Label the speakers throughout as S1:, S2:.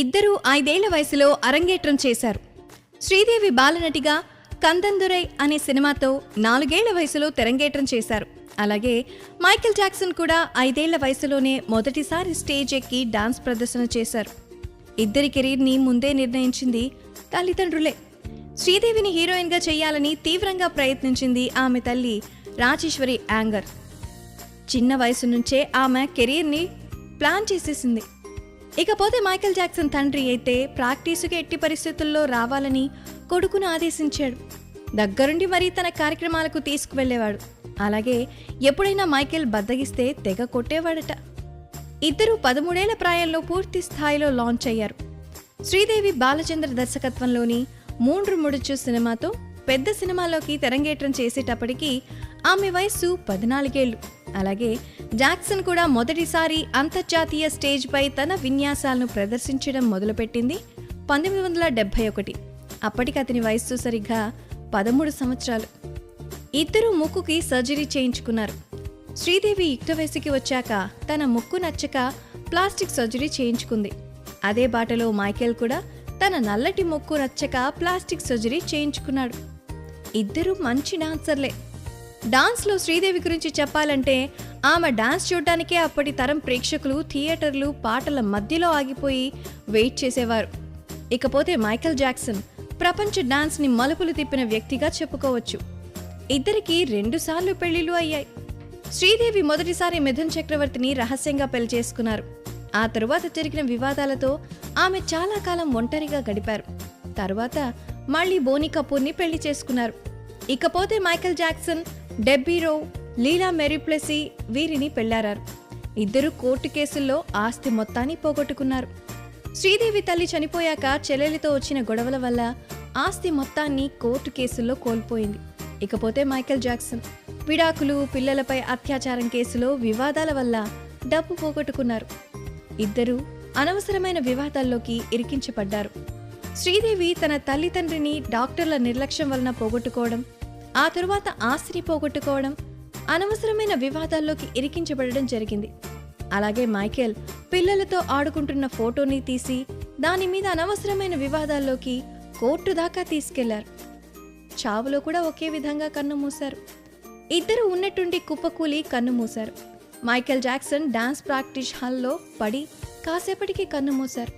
S1: ఇద్దరూ ఐదేళ్ళ వయసులో అరంగేట్రం చేశారు. శ్రీదేవి బాలనటిగా కందందురై అనే సినిమాతో నాలుగేళ్ళ వయసులో తెరంగేట్రం చేశారు. అలాగే మైకిల్ జాక్సన్ కూడా ఐదేళ్ళ వయసులోనే మొదటిసారి స్టేజ్ ఎక్కి డాన్స్ ప్రదర్శన చేశారు. ఇద్దరి కెరీర్ని ముందే నిర్ణయించింది తల్లిదండ్రులే. శ్రీదేవిని హీరోయిన్గా చేయాలని తీవ్రంగా ప్రయత్నించింది ఆమె తల్లి రాజేశ్వరి యాంగర్. చిన్న వయసు నుంచే ఆమె కెరీర్ని ప్లాన్ చేసేసింది. ఇకపోతే మైకేల్ జాక్సన్ తండ్రి అయితే ప్రాక్టీసుకి ఎట్టి పరిస్థితుల్లో రావాలని కొడుకును ఆదేశించాడు. దగ్గరుండి మరీ తన కార్యక్రమాలకు తీసుకువెళ్ళేవాడు. అలాగే ఎప్పుడైనా మైకేల్ బద్దగిస్తే తెగ కొట్టేవాడట. ఇద్దరు పదమూడేళ్ళ ప్రాయంలో పూర్తి స్థాయిలో లాంచ్ అయ్యారు. శ్రీదేవి బాలచంద్ర దర్శకత్వంలోని మూండ్రు ముడుచు సినిమాతో పెద్ద సినిమాలోకి తెరంగేట్రం చేసేటప్పటికీ ఆమె వయస్సు పద్నాలుగేళ్ళు అలాగే జాక్సన్ కూడా మొదటిసారి అంతర్జాతీయ స్టేజ్పై తన విన్యాసాలను ప్రదర్శించడం మొదలుపెట్టింది పంతొమ్మిది వందల డెబ్భై ఒకటి. అప్పటికి అతని వయస్సు సరిగ్గా పదమూడు సంవత్సరాలు. ఇద్దరు ముక్కుకి సర్జరీ చేయించుకున్నారు. శ్రీదేవి యుక్త వయసుకి వచ్చాక తన ముక్కు నచ్చక ప్లాస్టిక్ సర్జరీ చేయించుకుంది. అదే బాటలో మైకేల్ కూడా తన నల్లటి ముక్కు నచ్చక ప్లాస్టిక్ సర్జరీ చేయించుకున్నాడు. ఇద్దరు మంచి డాన్సర్లే. డాన్స్లో శ్రీదేవి గురించి చెప్పాలంటే ఆమె డాన్స్ చూడటానికే అప్పటి తరం ప్రేక్షకులు థియేటర్లు పాటల మధ్యలో ఆగిపోయి వెయిట్ చేసేవారు. ఇకపోతే మైకేల్ జాక్సన్ ప్రపంచ డాన్స్ని మలుపులు తిప్పిన వ్యక్తిగా చెప్పుకోవచ్చు. ఇద్దరికి రెండుసార్లు పెళ్ళిళ్ళు అయ్యాయి. శ్రీదేవి మొదటిసారి మిథున్ చక్రవర్తిని రహస్యంగా పెళ్ళి చేసుకున్నారు. ఆ తరువాత జరిగిన వివాదాలతో ఆమె చాలా కాలం ఒంటరిగా గడిపారు. తరువాత మళ్ళీ బోని కపూర్ని పెళ్ళి చేసుకున్నారు. ఇకపోతే మైకేల్ జాక్సన్ డెబ్బీరో లీలా మెరిప్లెసి వీరిని పెళ్ళారారు. ఇద్దరు కోర్టు కేసుల్లో ఆస్తి మొత్తాన్ని పోగొట్టుకున్నారు. శ్రీదేవి తల్లి చనిపోయాక చెల్లెలితో వచ్చిన గొడవల వల్ల ఆస్తి మొత్తాన్ని కోర్టు కేసుల్లో కోల్పోయింది. ఇకపోతే మైకేల్ జాక్సన్ విడాకులు పిల్లలపై అత్యాచారం కేసులో వివాదాల వల్ల డబ్బు పోగొట్టుకున్నారు. ఇద్దరూ అనవసరమైన వివాదాల్లోకి ఇరికించబడ్డారు. శ్రీదేవి తన తల్లిదండ్రిని డాక్టర్ల నిర్లక్ష్యం వలన పోగొట్టుకోవడం ఆ తరువాత ఆస్తిని పోగొట్టుకోవడం అనవసరమైన వివాదాల్లోకి ఇరికించబడడం జరిగింది. అలాగే మైకేల్ పిల్లలతో ఆడుకుంటున్న ఫోటోని తీసి దాని మీద అనవసరమైన వివాదాల్లోకి కోర్టు దాకా తీసుకెళ్ళారు. చావులో కూడా ఒకే విధంగా కన్ను మూశారు. ఇద్దరు ఉన్నట్టుండి కుప్పకూలి కన్ను మూశారు. మైకేల్ జాక్సన్ డాన్స్ ప్రాక్టీస్ హాల్లో పడి కాసేపటికి కన్ను మూశారు.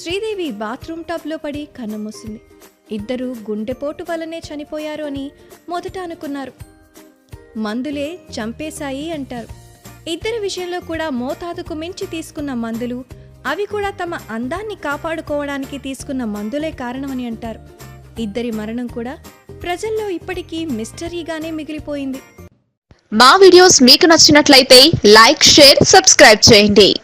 S1: శ్రీదేవి బాత్రూమ్ టబ్లో పడి కన్ను మూసింది. ఇద్దరు గుండెపోటు వల్లనే చనిపోయారు అని మొదట అనుకున్నారు. మందులే చంపేశాయి అంటారు. ఇద్దరి విషయంలో కూడా మోతాదుకు మించి తీసుకున్న మందులు అవి కూడా తమ అందాన్ని కాపాడుకోవడానికి తీసుకున్న మందులే కారణమని అంటారు. ఇద్దరి మరణం కూడా ప్రజల్లో ఇప్పటికీ మిస్టరీగానే మిగిలిపోయింది.
S2: మా వీడియోస్ మీకు నచ్చినట్లయితే లైక్ షేర్ సబ్స్క్రైబ్ చేయండి.